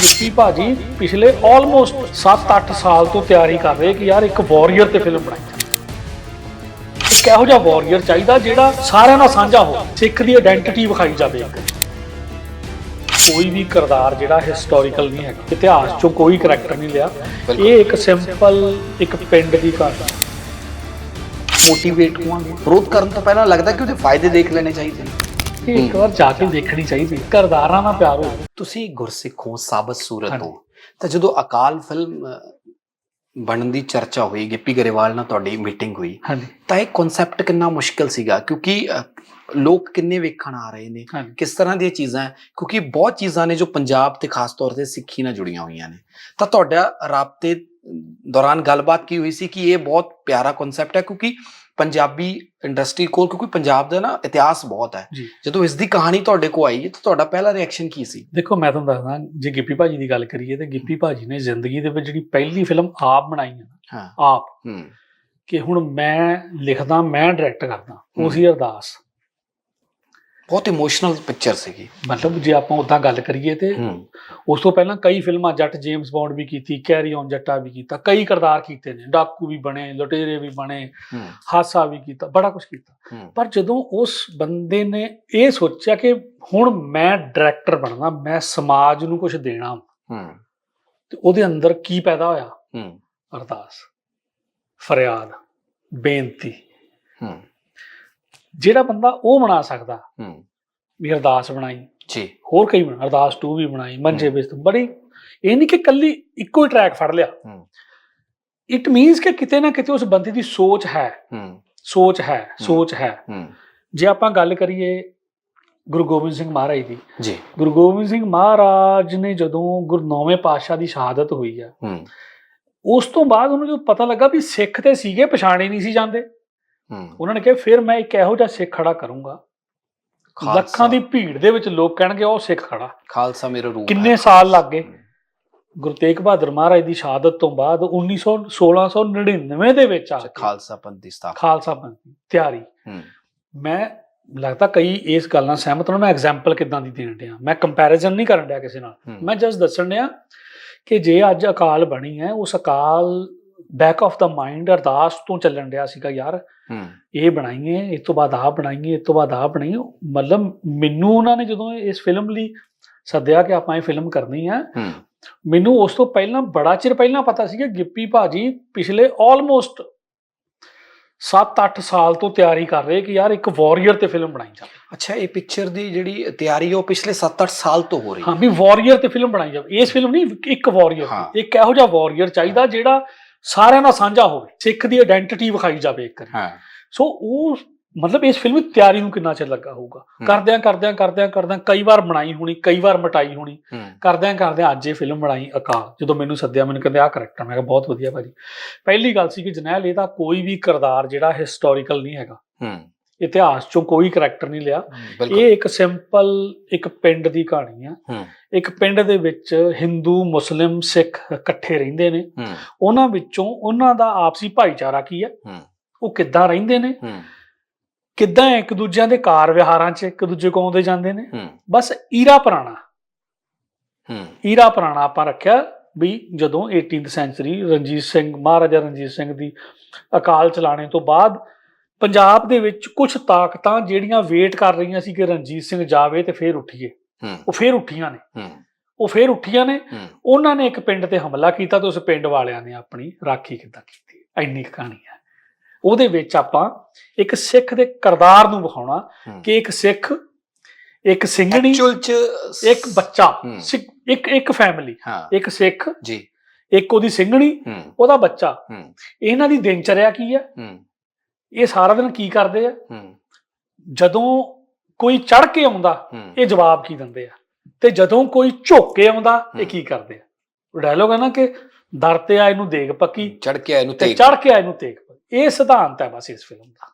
ਗਿੱਪੀ ਭਾਜੀ ਪਿਛਲੇ ਆਲਮੋਸਟ 7-8 ਸਾਲ ਤੋਂ ਤਿਆਰੀ ਕਰ ਰਹੇ ਕਿ ਯਾਰ ਇੱਕ ਵਾਰੀਅਰ ਤੇ ਫਿਲਮ ਬਣਾਈ ਜਾਵੇ। ਇੱਕ ਇਹੋ ਜਿਹਾ ਵਾਰੀਅਰ ਚਾਹੀਦਾ ਜਿਹੜਾ ਸਾਰਿਆਂ ਨਾਲ ਸਾਂਝਾ ਹੋਵੇ ਸਿੱਖ ਦੀ ਆਇਡੈਂਟੀਟੀ ਵਿਖਾਈ ਜਾਵੇ ਇੱਕ। ਕੋਈ ਵੀ ਕਿਰਦਾਰ ਜਿਹੜਾ ਹਿਸਟੋਰੀਕਲ ਨਹੀਂ ਹੈਗਾ ਇਤਿਹਾਸ ਚੋਂ ਕੋਈ ਕਰੈਕਟਰ ਨਹੀਂ ਲਿਆ। ਇਹ ਇੱਕ ਸਿੰਪਲ ਇੱਕ ਪਿੰਡ ਦੀ ਕਹਾਣੀ ਮੋਟੀਵੇਟ ਹੋਵਾਂਗੇ। ਵਿਰੋਧ ਕਰਨ ਤੋਂ ਪਹਿਲਾਂ ਲੱਗਦਾ ਕਿ ਉਹਦੇ ਫਾਇਦੇ ਦੇਖ ਲੈਣੇ ਚਾਹੀਦੇ ਨੇ। ਇਹ ਇੱਕ ਵਾਰ ਜਾ ਕੇ ਦੇਖਣੀ ਚਾਹੀਦੀ। ਕਿਰਦਾਰਾਂ ਨਾਲ ਪਿਆਰ ਹੋਵੇ। ਤੁਸੀਂ ਗੁਰਸਿੱਖ ਹੋ ਸਾਬਤ ਸੂਰਤ। ਹੋ। ਤਾਂ ਜਦੋਂ ਅਕਾਲ ਫਿਲਮ ਬਣਨ ਦੀ ਚਰਚਾ ਹੋਈ ਗਿੱਪੀ ਗਰੇਵਾਲ ਨਾਲ ਤੁਹਾਡੀ ਮੀਟਿੰਗ ਹੋਈ ਤਾਂ ਇਹ ਕਨਸੈਪਟ ਕਿੰਨਾ ਮੁਸ਼ਕਲ ਸੀਗਾ? ਕਿਉਂਕਿ ਲੋਕ ਕਿੰਨੇ ਵੇਖਣ ਆ ਰਹੇ ਨੇ ਕਿਸ ਤਰ੍ਹਾਂ ਦੀਆਂ ਚੀਜ਼ਾਂ ਹੈ? ਕਿਉਂਕਿ ਬਹੁਤ ਚੀਜ਼ਾਂ ਨੇ ਜੋ ਪੰਜਾਬ ਤੇ ਖਾਸ ਤੌਰ ਤੇ ਸਿੱਖੀ ਨਾਲ ਜੁੜੀਆਂ ਹੋਈਆਂ ਨੇ। ਤਾਂ ਤੁਹਾਡਾ ਰਾਬਤੇ ਦੌਰਾਨ ਗੱਲਬਾਤ ਕੀ ਹੋਈ ਸੀ ਕਿ ਇਹ ਬਹੁਤ ਪਿਆਰਾ ਕਨਸੈਪਟ ਹੈ? ਕਿਉਂਕਿ ਪੰਜਾਬੀ ਇੰਡਸਟਰੀ ਕੋਲ ਕਿਉਂਕਿ ਪੰਜਾਬ ਦਾ ਨਾ ਇਤਿਹਾਸ ਬਹੁਤ ਹੈ। ਜਦੋਂ ਇਸ ਦੀ ਕਹਾਣੀ ਤੁਹਾਡੇ ਕੋ ਆਈ ਤਾਂ ਤੁਹਾਡਾ ਪਹਿਲਾ ਰਿਐਕਸ਼ਨ ਕੀ ਸੀ? ਦੇਖੋ ਮੈਂ ਤੁਹਾਨੂੰ ਦੱਸਦਾ ਜੇ ਗਿੱਪੀ ਭਾਜੀ ਦੀ ਗੱਲ ਕਰੀਏ ਤੇ ਗਿੱਪੀ ਭਾਜੀ ਨੇ ਜ਼ਿੰਦਗੀ ਦੇ ਵਿੱਚ ਜਿਹੜੀ ਪਹਿਲੀ ਫਿਲਮ ਆਪ ਬਣਾਈ ਹੈ ਆਪ ਕਿ ਹੁਣ ਮੈਂ ਲਿਖਦਾ ਮੈਂ ਡਾਇਰੈਕਟ ਕਰਦਾ ਉਹ ਸੀ ਅਰਦਾਸ। ਬਹੁਤ ਇਮੋਸ਼ਨਲ ਪਿਕਚਰ ਸੀਗੀ। ਮਤਲਬ ਜੇ ਆਪਾਂ ਉਦਾਂ ਗੱਲ ਕਰੀਏ ਤੇ ਉਸ ਤੋਂ ਪਹਿਲਾਂ ਕਈ ਫਿਲਮਾਂ ਜੱਟ ਜੇਮਸ ਬੌਂਡ ਵੀ ਕੀਤੀ ਕੈਰੀ ਔਨ ਜੱਟਾ ਵੀ ਕੀਤਾ ਕਈ ਕਿਰਦਾਰ ਕੀਤੇ ਨੇ ਡਾਕੂ ਵੀ ਬਣੇ ਲੁਟੇਰੇ ਵੀ ਬਣੇ ਹਾਸਾ ਵੀ ਕੀਤਾ ਬੜਾ ਕੁਝ ਕੀਤਾ। ਪਰ ਜਦੋਂ ਉਸ ਬੰਦੇ ਨੇ ਇਹ ਸੋਚਿਆ ਕਿ ਹੁਣ ਮੈਂ ਡਾਇਰੈਕਟਰ ਬਣਨਾ ਮੈਂ ਸਮਾਜ ਨੂੰ ਕੁਝ ਦੇਣਾ ਹੂੰ। ਤੇ ਉਹਦੇ ਅੰਦਰ ਕੀ ਪੈਦਾ ਹੋਇਆ? ਹੂੰ। ਅਰਦਾਸ ਫਰਿਆਦ ਬੇਨਤੀ। ਹੂੰ। ਜਿਹੜਾ ਬੰਦਾ ਉਹ ਬਣਾ ਸਕਦਾ। ਹੂੰ। ਵੀ ਅਰਦਾਸ ਬਣਾਈ। ਜੀ। ਹੋਰ ਕਈ ਬਣਾ ਅਰਦਾਸ 2 ਵੀ ਬਣਾਈ ਮੰਜੇ ਬਿਸਤ ਬੜੀ ਇਹ ਨਹੀਂ ਕਿ ਕੱਲੀ ਇੱਕੋ ਹੀ ਟਰੈਕ ਫੜ ਲਿਆ। ਹੂੰ। ਇਟ ਮੀਨਸ ਕਿ ਕਿਤੇ ਨਾ ਕਿਤੇ ਉਸ ਬੰਦੇ ਦੀ ਸੋਚ ਹੈ। ਹੂੰ। ਸੋਚ ਹੈ। ਸੋਚ ਹੈ। ਹੂੰ। ਜੇ ਆਪਾਂ ਗੱਲ ਕਰੀਏ ਗੁਰੂ ਗੋਬਿੰਦ ਸਿੰਘ ਮਹਾਰਾਜ ਦੀ। ਜੀ। ਗੁਰੂ ਗੋਬਿੰਦ ਸਿੰਘ ਮਹਾਰਾਜ ਨੇ ਜਦੋਂ ਗੁਰੂ ਨੌਵੇਂ ਪਾਤਸ਼ਾਹ ਦੀ ਸ਼ਹਾਦਤ ਹੋਈ ਆ ਹੂੰ। ਉਸ ਤੋਂ ਬਾਅਦ ਉਹਨੂੰ ਜਦੋਂ ਪਤਾ ਲੱਗਾ ਵੀ ਸਿੱਖ ਤੇ ਸੀਗੇ ਪਛਾਣੇ ਨਹੀਂ ਸੀ ਜਾਂਦੇ। ਉਹਨਾਂ ਨੇ ਕਿਹਾ ਫਿਰ ਮੈਂ ਇੱਕ ਇਹੋ ਜਿਹਾ ਸਿੱਖ ਖੜਾ ਕਰੂੰਗਾ। ਲੱਖਾਂ ਦੀ ਭੀੜ ਦੇ ਵਿੱਚ ਲੋਕ ਕਹਿਣਗੇ ਉਹ ਸਿੱਖ ਖੜਾ। ਖਾਲਸਾ ਮੇਰਾ ਰੂਪ ਕਿੰਨੇ। ਸਾਲ ਲੱਗ ਗਏ? ਗੁਰੂ ਤੇਗ ਬਹਾਦਰ ਮਹਾਰਾਜ ਦੀ ਸ਼ਹਾਦਤ ਤੋਂ ਬਾਅਦ 1900 1699 ਦੇ ਵਿੱਚ ਆ ਖਾਲਸਾ ਪੰਥ ਦੀ ਸਥਾਪਨਾ। ਖਾਲਸਾ ਪੰਥ ਦੀ ਤਿਆਰੀ। ਮੈਂ ਲੱਗਦਾ ਕਈ ਇਸ ਗੱਲ ਨਾਲ ਸਹਿਮਤ ਹੋਣ ਮੈਂ ਐਗਜ਼ਾਮਪਲ ਕਿਦਾਂ ਦੀ ਦੇਣ ਡਿਆ? ਮੈਂ ਕੰਪੈਰੀਜ਼ਨ ਨਹੀਂ ਕਰਨ ਡਿਆ ਕਿਸੇ ਨਾਲ। ਮੈਂ ਜਸਟ ਦੱਸਣ ਡਿਆ ਕਿ ਜੇ ਅੱਜ ਅਕਾਲ ਬਣੀ ਹੈ ਉਸ ਅਕਾਲ ਬੈਕ ਆਫ ਦਾ ਮਾਈਂਡ ਅਰਦਾਸ ਤੋਂ ਚੱਲਣ ਡਿਆ ਸੀਗਾ ਯਾਰ ਹੂੰ। ਇਹ ਬਣਾਈਏ ਇਸ ਤੋਂ ਬਾਅਦ ਆਹ ਬਣਾਈਏ ਇਸ ਤੋਂ ਬਾਅਦ ਆਹ ਬਣਾਈਏ। ਮਤਲਬ ਮੈਨੂੰ ਉਹਨਾਂ ਨੇ ਜਦੋਂ ਇਸ ਫਿਲਮ ਲਈ ਸੱਦਿਆ ਕਿ ਆਪਾਂ ਇਹ ਫਿਲਮ ਕਰਨੀ ਹੈ ਹੂੰ। ਮੈਨੂੰ ਉਸ ਤੋਂ ਪਹਿਲਾਂ ਬੜਾ ਚਿਰ ਪਹਿਲਾਂ ਪਤਾ ਸੀ ਕਿ ਗਿੱਪੀ ਭਾਜੀ ਪਿਛਲੇ ਆਲਮੋਸਟ 7-8 ਸਾਲ ਤੋਂ ਤਿਆਰੀ ਕਰ ਰਹੇ ਕਿ ਯਾਰ ਇੱਕ ਵਾਰੀਅਰ ਤੇ ਫਿਲਮ ਬਣਾਈ ਜਾਵੇ। ਅੱਛਾ ਇਹ ਪਿਕਚਰ ਦੀ ਜਿਹੜੀ ਤਿਆਰੀ ਹੈ ਉਹ ਪਿਛਲੇ 7-8 ਸਾਲ ਤੋਂ ਹੋ ਰਹੀ ਹਾਂ। ਹੈ ਵੀ ਵਾਰੀਅਰ ਤੇ ਫਿਲਮ ਬਣਾਈ ਜਾਵੇ। ਇਸ ਫਿਲਮ ਨਹੀਂ ਇੱਕ ਵਾਰੀਅਰ। ਇੱਕ ਇਹੋ ਜਿਹਾ ਵਾਰੀਅਰ ਚਾਹੀਦਾ ਜਿਹੜਾ ਸਾਰਿਆਂ ਨਾਲ ਸਾਂਝਾ ਹੋਵੇ ਸਿੱਖ ਦੀ ਆਇਡੈਂਟੀਟੀ ਵਿਖਾਈ ਜਾਵੇ ਇੱਕ ਵਾਰੀ। ਹਾਂ। ਸੋ ਉਹ ਮਤਲਬ ਇਸ ਫਿਲਮ ਦੀ ਤਿਆਰੀ ਨੂੰ ਕਿੰਨਾ ਚਿਰ ਲੱਗਾ ਹੋਊਗਾ। ਕਰਦਿਆਂ ਕਰਦਿਆਂ ਕਰਦਿਆਂ ਕਰਦਿਆਂ ਕਈ ਵਾਰ ਬਣਾਈ ਹੋਣੀ ਕਈ ਵਾਰ ਮਟਾਈ ਹੋਣੀ। ਕਰਦਿਆਂ ਕਰਦਿਆਂ ਅੱਜ ਇਹ ਫਿਲਮ ਬਣਾਈ ਅਕਾਲ। ਜਦੋਂ ਮੈਨੂੰ ਸੱਦਿਆ ਮੈਨੂੰ ਕਹਿੰਦੇ ਆਹ ਕਰੈਕਟਰ ਮੈਂ ਕਿਹਾ ਬਹੁਤ ਵਧੀਆ ਭਾਜੀ। ਪਹਿਲੀ ਗੱਲ ਸੀ ਕਿ ਜਨੈਲ ਇਹਦਾ ਕੋਈ ਵੀ ਕਿਰਦਾਰ ਜਿਹੜਾ ਹਿਸਟੋਰੀਕਲ ਨਹੀਂ ਹੈਗਾ। ਹੂੰ। ਇਤਿਹਾਸ ਚੋਂ ਕੋਈ ਕਰੈਕਟਰ ਨਹੀਂ ਲਿਆ। ਇਹ ਇੱਕ ਸਿੰਪਲ ਇੱਕ ਪਿੰਡ ਦੀ ਕਹਾਣੀ ਆ। ਇੱਕ ਪਿੰਡ ਦੇ ਵਿੱਚ ਹਿੰਦੂ ਮੁਸਲਿਮ ਸਿੱਖ ਇਕੱਠੇ ਰਹਿੰਦੇ ਨੇ। ਉਹਨਾਂ ਵਿੱਚੋਂ ਉਹਨਾਂ ਦਾ ਆਪਸੀ ਭਾਈਚਾਰਾ ਕੀ ਹੂੰ। ਉਹ ਕਿੱਦਾਂ ਰਹਿੰਦੇ ਨੇ? ਕਿੱਦਾਂ ਇੱਕ ਦੂਜਿਆਂ ਦੇ ਕਾਰ ਵਿਹਾਰਾਂ 'ਚ ਇੱਕ ਦੂਜੇ ਕੋਲ ਆਉਂਦੇ ਜਾਂਦੇ ਨੇ? ਬਸ ਈਰਾ ਪੁਰਾਣਾ। ਈਰਾ ਪੁਰਾਣਾ ਆਪਾਂ ਰੱਖਿਆ ਵੀ ਜਦੋਂ 18th ਸੈਂਚੁਰੀ ਰਣਜੀਤ ਸਿੰਘ ਮਹਾਰਾਜਾ ਰਣਜੀਤ ਸਿੰਘ ਦੀ ਅਕਾਲ ਚਲਾਣੇ ਤੋਂ ਬਾਅਦ ਪੰਜਾਬ ਦੇ ਵਿੱਚ ਕੁਝ ਤਾਕਤਾਂ ਜਿਹੜੀਆਂ ਵੇਟ ਕਰ ਰਹੀਆਂ ਸੀ ਕਿ ਰਣਜੀਤ ਸਿੰਘ ਜਾਵੇ ਤੇ ਫੇਰ ਉੱਠੀਏ। ਉਹ ਫੇਰ ਉੱਠੀਆਂ ਨੇ। ਉਹ ਫੇਰ ਉੱਠੀਆਂ ਨੇ। ਉਹਨਾਂ ਨੇ ਇੱਕ ਪਿੰਡ ਤੇ ਹਮਲਾ ਕੀਤਾ ਤੇ ਉਸ ਪਿੰਡ ਵਾਲਿਆਂ ਨੇ ਆਪਣੀ ਰਾਖੀ ਕਿੱਦਾਂ ਕੀਤੀ? ਕੁ ਕਹਾਣੀ ਹੈ। ਉਹਦੇ ਵਿੱਚ ਆਪਾਂ ਇੱਕ ਸਿੱਖ ਦੇ ਕਰਦਾਰ ਨੂੰ ਵਿਖਾਉਣਾ। ਕਿ ਇੱਕ ਸਿੱਖ ਇੱਕ ਸਿੰਘਣੀ ਚ ਇੱਕ ਬੱਚਾ ਇੱਕ ਇੱਕ ਫੈਮਿਲੀ ਇੱਕ ਸਿੱਖ ਜੀ। ਇੱਕ ਉਹਦੀ ਸਿੰਘਣੀ ਉਹਦਾ ਬੱਚਾ। ਇਹਨਾਂ ਦੀ ਦਿਨਚਰਿਆ ਕੀ ਹੂੰ। ਇਹ ਸਾਰਾ ਦਿਨ ਕੀ ਕਰਦੇ ਆ? ਜਦੋਂ ਕੋਈ ਚੜ ਕੇ ਆਉਂਦਾ ਇਹ ਜਵਾਬ ਕੀ ਦਿੰਦੇ ਆ? ਤੇ ਜਦੋਂ ਕੋਈ ਝੁੱਕ ਕੇ ਆਉਂਦਾ ਇਹ ਕੀ ਕਰਦੇ ਆ? ਉਹ ਡਾਇਲੋਗ ਹੈ ਨਾ ਕਿ ਦਰ ਤੇ ਆਏ ਨੂੰ ਦੇਗ ਪੱਕੀ ਚੜ ਕੇ ਆਏ ਨੂੰ ਤੇ ਤੇ ਚੜ ਕੇ ਆਏ ਨੂੰ ਤੇਗ ਪੱਕੀ। ਇਹ ਸਿਧਾਂਤ ਹੈ ਬਸ ਇਸ ਫਿਲਮ ਦਾ।